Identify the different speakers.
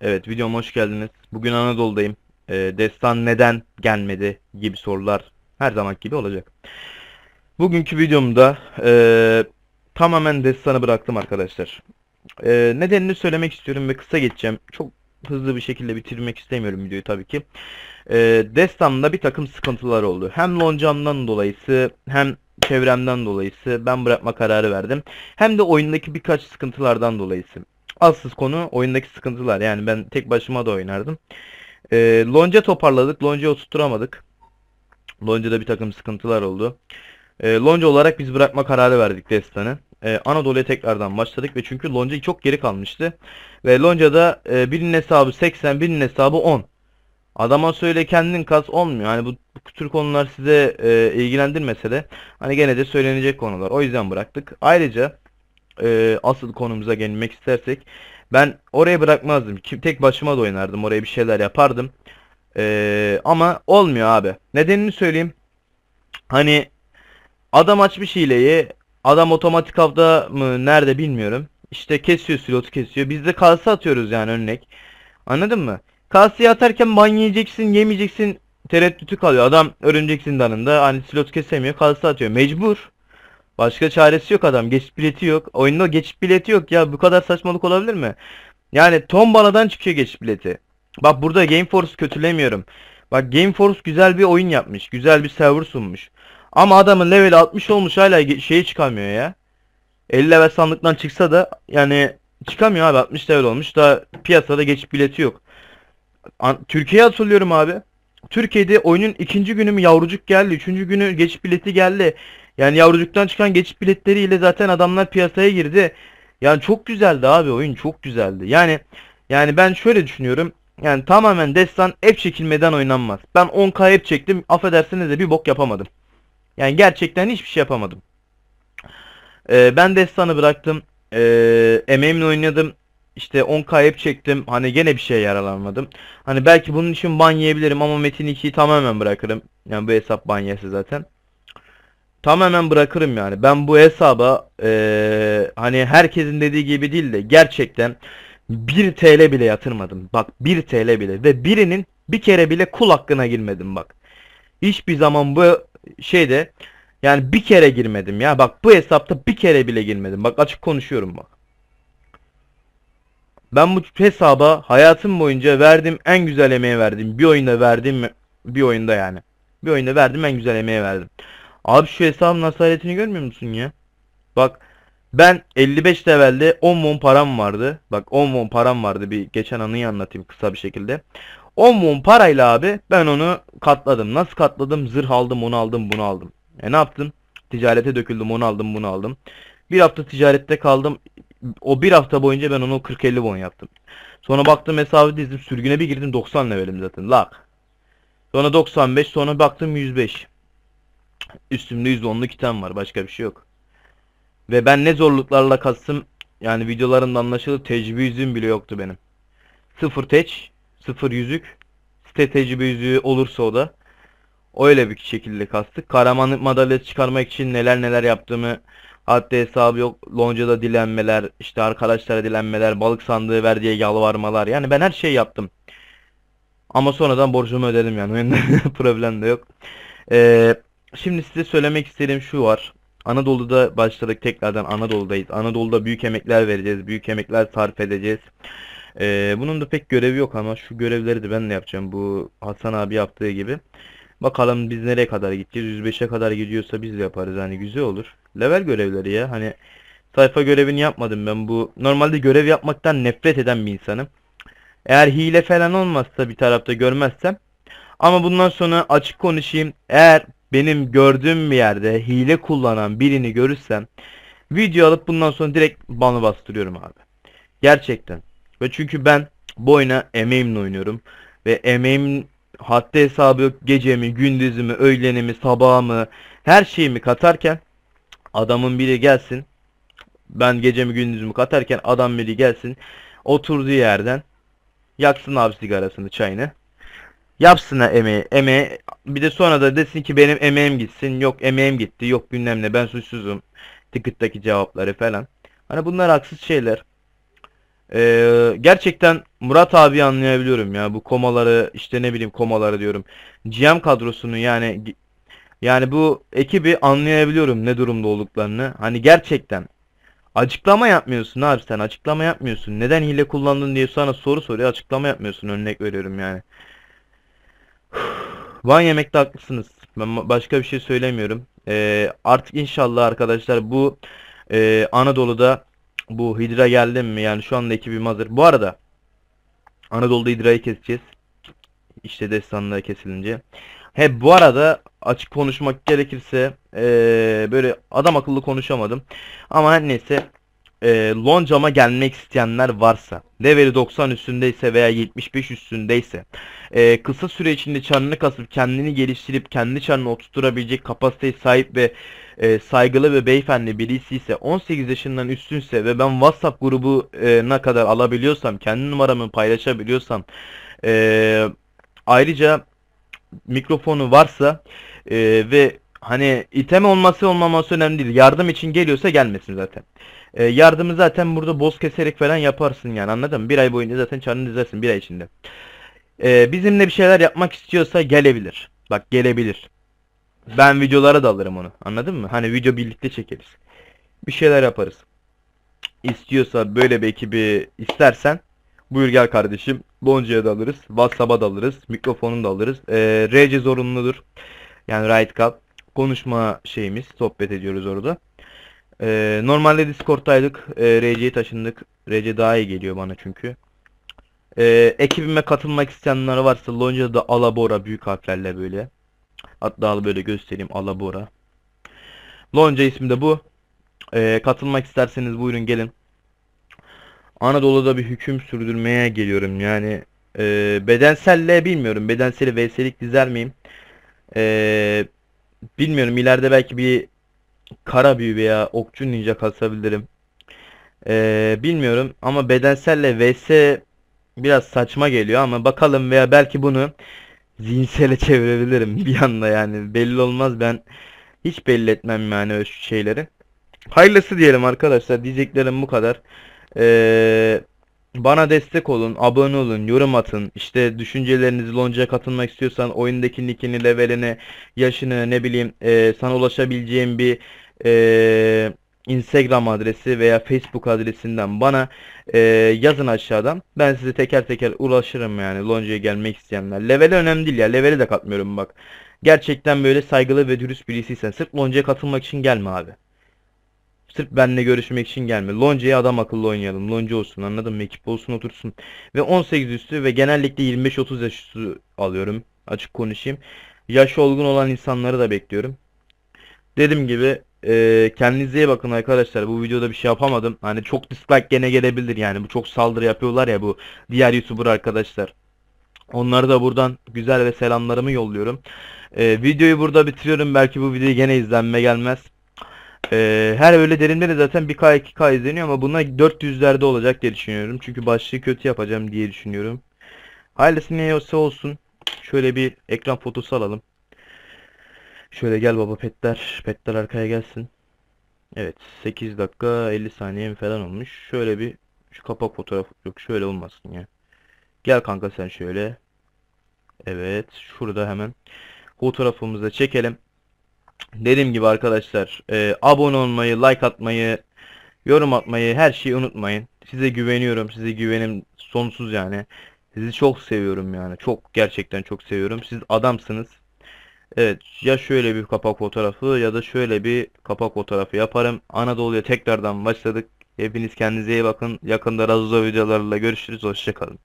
Speaker 1: Evet videoma hoş geldiniz. Bugün Anadolu'dayım. Ee, destan neden gelmedi gibi sorular her zaman gibi olacak. Bugünkü videomda ee, tamamen destanı bıraktım arkadaşlar. Ee, nedenini söylemek istiyorum ve kısa geçeceğim. Çok hızlı bir şekilde bitirmek istemiyorum videoyu tabii ki. Ee, destanımda bir takım sıkıntılar oldu. Hem loncamdan dolayısı hem çevremden dolayısı ben bırakma kararı verdim. Hem de oyundaki birkaç sıkıntılardan dolayısı. Asıl konu oyundaki sıkıntılar. Yani ben tek başıma da oynardım. Ee, lonca toparladık. Lonca oturtturamadık. Lonca'da bir takım sıkıntılar oldu. Ee, Lonca olarak biz bırakma kararı verdik Destan'ı. Ee, Anadolu'ya tekrardan başladık ve çünkü Lonca çok geri kalmıştı. Ve Lonca'da e, birinin hesabı 80, birinin hesabı 10. Adama söyle kendin kas olmuyor. Hani bu, bu tür konular size e, ilgilendirmese de hani gene de söylenecek konular. O yüzden bıraktık. Ayrıca e, asıl konumuza gelmek istersek ben oraya bırakmazdım. Kim tek başıma da oynardım. Oraya bir şeyler yapardım. E, ama olmuyor abi. Nedenini söyleyeyim. Hani adam açmış hileyi. Adam otomatik avda mı nerede bilmiyorum. İşte kesiyor slotu kesiyor. Biz de kalsa atıyoruz yani örnek. Anladın mı? Kaseye atarken ban yiyeceksin yemeyeceksin tereddütü kalıyor. Adam örümcek zindanında hani slot kesemiyor kalsa atıyor. Mecbur. Başka çaresi yok adam. Geçit bileti yok. Oyunda geçit bileti yok ya. Bu kadar saçmalık olabilir mi? Yani tombaladan çıkıyor geçit bileti. Bak burada Gameforce kötülemiyorum. Bak Gameforce güzel bir oyun yapmış. Güzel bir server sunmuş. Ama adamın level 60 olmuş hala şeyi çıkamıyor ya. 50 level sandıktan çıksa da yani çıkamıyor abi 60 level olmuş da piyasada geçit bileti yok. Türkiye'ye hatırlıyorum abi. Türkiye'de oyunun ikinci günü mü yavrucuk geldi. Üçüncü günü geçit bileti geldi. Yani yavrucuktan çıkan geçit biletleriyle zaten adamlar piyasaya girdi. Yani çok güzeldi abi oyun çok güzeldi. Yani yani ben şöyle düşünüyorum. Yani tamamen destan hep çekilmeden oynanmaz. Ben 10k hep çektim. Affedersiniz de bir bok yapamadım. Yani gerçekten hiçbir şey yapamadım. Ee, ben destanı bıraktım. Ee, emeğimle oynadım. İşte 10k hep çektim. Hani gene bir şeye yararlanmadım. Hani belki bunun için ban yiyebilirim ama Metin 2'yi tamamen bırakırım. Yani bu hesap ban yerse zaten. Tamamen bırakırım yani. Ben bu hesaba eee, hani herkesin dediği gibi değil de gerçekten 1 TL bile yatırmadım. Bak 1 TL bile ve birinin bir kere bile kul hakkına girmedim bak. Hiçbir zaman bu şeyde yani bir kere girmedim ya. Bak bu hesapta bir kere bile girmedim. Bak açık konuşuyorum bak. Ben bu hesaba hayatım boyunca verdiğim en güzel emeği verdim. Bir oyunda verdim bir oyunda yani. Bir oyunda verdim en güzel emeği verdim. Abi şu hesabın hasaretini görmüyor musun ya? Bak ben 55 levelde 10 won param vardı. Bak 10 won param vardı. Bir geçen anıyı anlatayım kısa bir şekilde. 10 won parayla abi ben onu katladım. Nasıl katladım? Zırh aldım, onu aldım, bunu aldım. E ne yaptım? Ticarete döküldüm, onu aldım, bunu aldım. Bir hafta ticarette kaldım. O bir hafta boyunca ben onu 40-50 won yaptım. Sonra baktım hesabı dizdim. Sürgüne bir girdim 90 levelim zaten. Lak. Sonra 95, sonra baktım 105. Üstümde 110'luk item var. Başka bir şey yok. Ve ben ne zorluklarla kastım yani videolarımda anlaşılır tecrübe bile yoktu benim. Sıfır teç, sıfır yüzük. Site tecrübe yüzüğü olursa o da. Öyle bir şekilde kastık. Kahramanlık madalyası çıkarmak için neler neler yaptığımı hatta hesabı yok. Lonca'da dilenmeler, işte arkadaşlara dilenmeler, balık sandığı ver yalvarmalar. Yani ben her şeyi yaptım. Ama sonradan borcumu ödedim yani. Problem de yok. Ee, Şimdi size söylemek istediğim şu var. Anadolu'da başladık tekrardan Anadolu'dayız. Anadolu'da büyük emekler vereceğiz. Büyük emekler sarf edeceğiz. Ee, bunun da pek görevi yok ama şu görevleri de ben de yapacağım. Bu Hasan abi yaptığı gibi. Bakalım biz nereye kadar gideceğiz. 105'e kadar gidiyorsa biz de yaparız. Hani güzel olur. Level görevleri ya. Hani sayfa görevini yapmadım ben. Bu normalde görev yapmaktan nefret eden bir insanım. Eğer hile falan olmazsa bir tarafta görmezsem ama bundan sonra açık konuşayım. Eğer benim gördüğüm bir yerde hile kullanan birini görürsem video alıp bundan sonra direkt banı bastırıyorum abi. Gerçekten. Ve çünkü ben bu oyuna emeğimle oynuyorum. Ve emeğim haddi hesabı yok. Gecemi, gündüzümü, öğlenimi, sabahımı, her şeyimi katarken adamın biri gelsin. Ben gecemi gündüzümü katarken adam biri gelsin. Oturduğu yerden yaksın abi sigarasını, çayını. Yapsın emeği. Emeği bir de sonra da desin ki benim emeğim gitsin. Yok emeğim gitti. Yok bilmem ne ben suçsuzum. Ticket'taki cevapları falan. Hani bunlar haksız şeyler. Ee, gerçekten Murat abi anlayabiliyorum ya bu komaları işte ne bileyim komaları diyorum. GM kadrosunu yani yani bu ekibi anlayabiliyorum ne durumda olduklarını. Hani gerçekten açıklama yapmıyorsun abi sen açıklama yapmıyorsun. Neden hile kullandın diye sana soru soruyor açıklama yapmıyorsun örnek veriyorum yani. Van yemekte haklısınız. Ben başka bir şey söylemiyorum. Ee, artık inşallah arkadaşlar bu e, Anadolu'da bu Hidra geldi mi? Yani şu anda ekibim hazır. Bu arada Anadolu'da Hidra'yı keseceğiz. İşte destanlığa kesilince. He bu arada açık konuşmak gerekirse ee, böyle adam akıllı konuşamadım. Ama her neyse e, Loncam'a gelmek isteyenler varsa leveli 90 üstündeyse veya 75 üstündeyse e, kısa süre içinde çarını kasıp kendini geliştirip kendi çarını oturturabilecek kapasiteye sahip ve e, saygılı ve beyefendi birisi ise 18 yaşından üstünse ve ben WhatsApp grubu ne kadar alabiliyorsam kendi numaramı paylaşabiliyorsam e, ayrıca mikrofonu varsa e, ve hani item olması olmaması önemli değil yardım için geliyorsa gelmesin zaten. E, yardımı zaten burada boz keserek falan yaparsın yani anladın mı? Bir ay boyunca zaten çarını dizersin bir ay içinde. E, bizimle bir şeyler yapmak istiyorsa gelebilir. Bak gelebilir. Ben videolara da alırım onu. Anladın mı? Hani video birlikte çekeriz. Bir şeyler yaparız. İstiyorsa böyle bir ekibi istersen buyur gel kardeşim. Bonca'ya da alırız. WhatsApp'a da alırız. Mikrofonunu da alırız. Ee, RC zorunludur. Yani right call. Konuşma şeyimiz. Sohbet ediyoruz orada. Ee, normalde Discord'taydık. Ee, RC'ye taşındık. RC daha iyi geliyor bana çünkü. Ee, ekibime katılmak isteyenler varsa Lonca'da Alabora büyük harflerle böyle. Hatta böyle göstereyim Alabora. Lonca ismi de bu. Ee, katılmak isterseniz buyurun gelin. Anadolu'da bir hüküm sürdürmeye geliyorum yani. E, bedenselle bilmiyorum. Bedenseli vs'lik dizer miyim? E, bilmiyorum. ileride belki bir kara büyü veya okçu ninja kasabilirim. E, bilmiyorum ama bedenselle vs biraz saçma geliyor ama bakalım veya belki bunu zihinsele çevirebilirim bir anda yani belli olmaz ben hiç belli etmem yani o şeyleri. Hayırlısı diyelim arkadaşlar diyeceklerim bu kadar. Ee, bana destek olun, abone olun, yorum atın. İşte düşüncelerinizi Lonca'ya katılmak istiyorsan oyundaki nickini, levelini, yaşını ne bileyim e, sana ulaşabileceğim bir e, Instagram adresi veya Facebook adresinden bana e, yazın aşağıdan. Ben size teker teker ulaşırım yani Lonca'ya gelmek isteyenler. Leveli önemli değil ya. Leveli de katmıyorum bak. Gerçekten böyle saygılı ve dürüst birisiysen sırf Lonca'ya katılmak için gelme abi. Sırf benle görüşmek için gelme. Lonca'ya adam akıllı oynayalım. Lonca olsun anladın mı? Ekip olsun otursun. Ve 18 üstü ve genellikle 25-30 yaş üstü alıyorum. Açık konuşayım. Yaş olgun olan insanları da bekliyorum. Dediğim gibi e, kendinize iyi bakın arkadaşlar. Bu videoda bir şey yapamadım. Hani çok dislike gene gelebilir yani. Bu çok saldırı yapıyorlar ya bu diğer YouTuber arkadaşlar. Onları da buradan güzel ve selamlarımı yolluyorum. E, videoyu burada bitiriyorum. Belki bu video gene izlenme gelmez. Ee, her öyle derimde de zaten 1K 2K izleniyor ama buna 400'lerde olacak diye düşünüyorum. Çünkü başlığı kötü yapacağım diye düşünüyorum. Hayırlısı ne olsa olsun. Şöyle bir ekran fotosu alalım. Şöyle gel baba petler. Petler arkaya gelsin. Evet 8 dakika 50 saniye falan olmuş. Şöyle bir şu kapak fotoğrafı yok şöyle olmasın ya. Gel kanka sen şöyle. Evet şurada hemen fotoğrafımızı çekelim. Dediğim gibi arkadaşlar e, abone olmayı, like atmayı, yorum atmayı her şeyi unutmayın. Size güveniyorum. Size güvenim sonsuz yani. Sizi çok seviyorum yani. Çok gerçekten çok seviyorum. Siz adamsınız. Evet ya şöyle bir kapak fotoğrafı ya da şöyle bir kapak fotoğrafı yaparım. Anadolu'ya tekrardan başladık. Hepiniz kendinize iyi bakın. Yakında Razuza videolarıyla görüşürüz. Hoşçakalın.